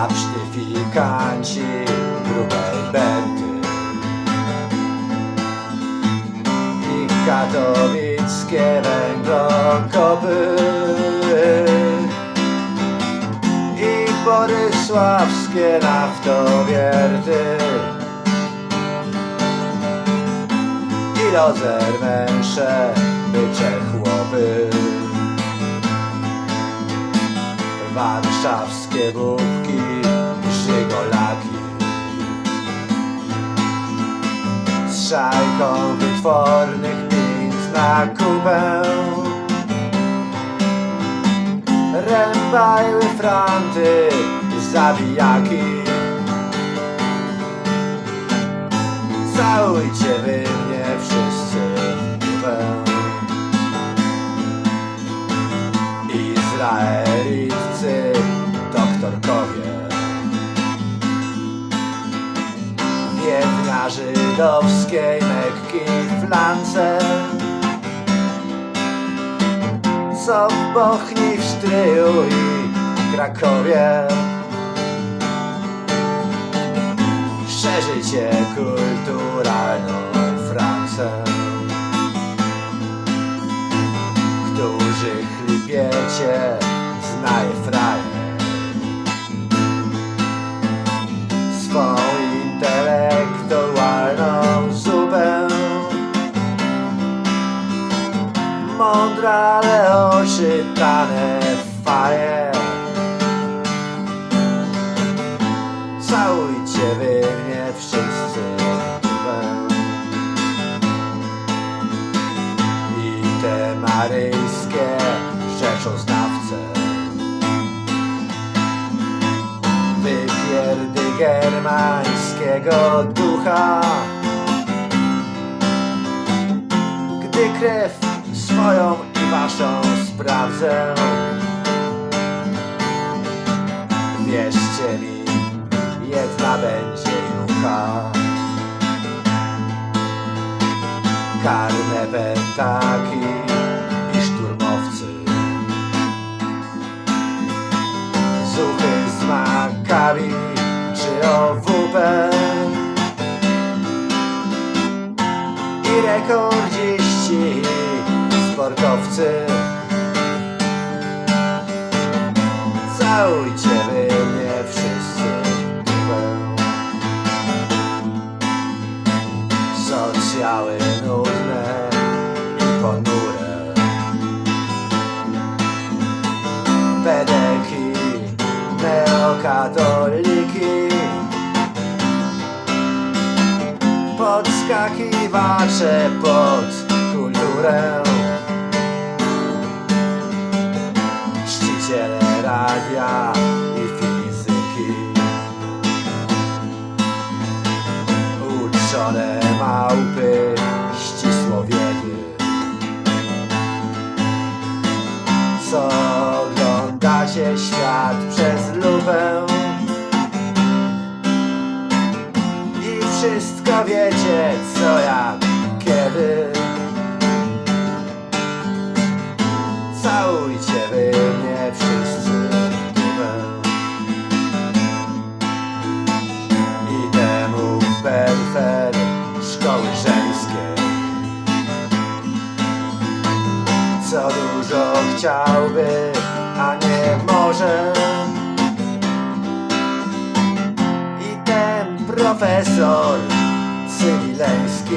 Szapsztyfikanci grubej Berty I katowickie węglokopy I borysławskie naftowierty. I rozermęsze bycze chłopy. Warszawskie bubki, szajką wytwornych pint na kubę. Rębajły franty, zabijaki. Całujcie wy mnie wszyscy w dupę Izraelitcy, doktorkowie. Wiednia żydowskiej Mekki w flance. Co w Bochni, w Stryju i Krakowie. Szerzycie kulturalną Francję którzy chlipiecie znaje frajer mądra, ale oszytane faje. Całujcie wy mnie wszyscy i te maryjskie rzeczoznawce. Wypierdy germańskiego ducha, gdy krew swoją i waszą sprawdzę. Wierzcie mi, jedna będzie jucha. karne pentaki i szturmowcy. Zuchy z makami czy OWP rekordziści sportowcy. Całujcie wy mnie wszyscy socjały nudne i ponure. Pedeki, neokatoliki, podskakiwacze pod kulturę. Radia i fizyki. uczone małpy ścisłowiedy. Co oglądacie świat przez lupę i wszystko wiecie co jak chciałby, a nie może. I ten profesor cywileński.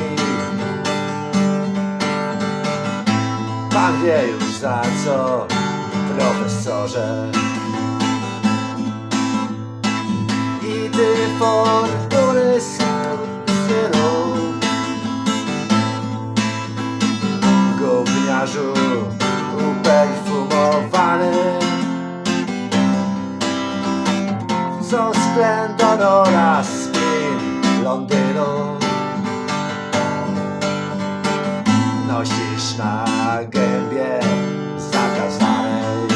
Pan wie już za co, profesorze. i ty fortuny oraz spin Londynu. Nosisz na gębie zakazanej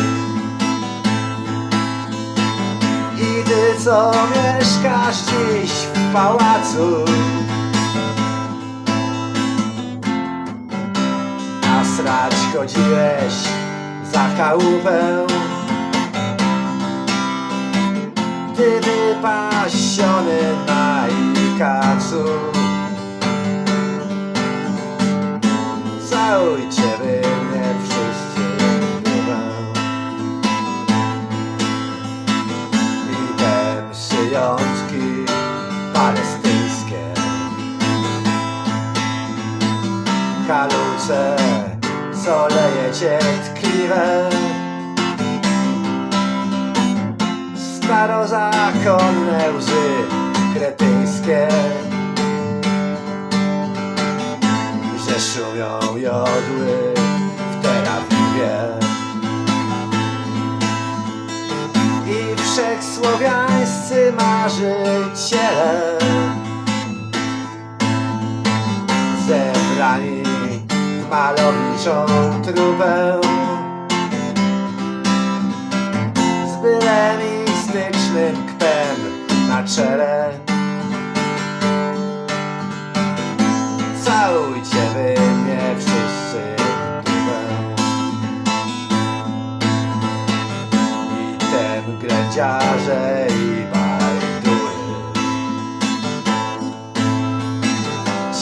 I ty co mieszkasz dziś w pałacu A srać chodziłeś za chałupę psów Całujcie wy mnie wszyscy górę I te przyjątki palestyńskie. Haluce, co lejecie tkliwe Starozakonne łzy kretyńskie. Że szumią jodły w Tel Awiwie I wszechsłowiańscy marzyciele Zebrani w malowniczą trupę mistycznym kpem na czele. Całujcie wy mnie wszyscy I tem grędziarze i bajdury.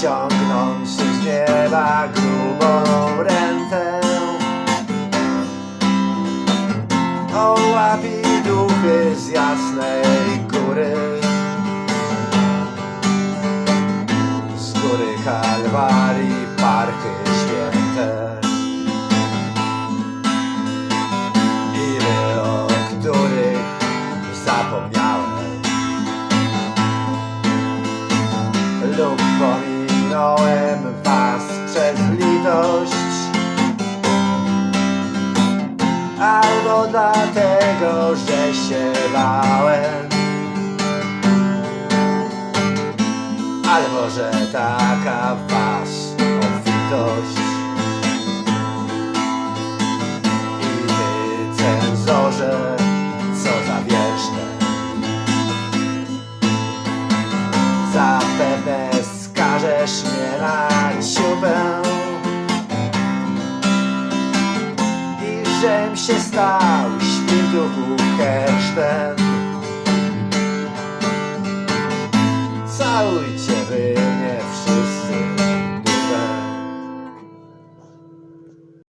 Ciągnący z nieba grubą rękę. Ołapi duchy z jasnej góry. Z góry Kalwarii Albo dlatego, że się bałem. Albo, że taka was obfitość. I ty, cenzorze, Żem się stał świntuchu hersztem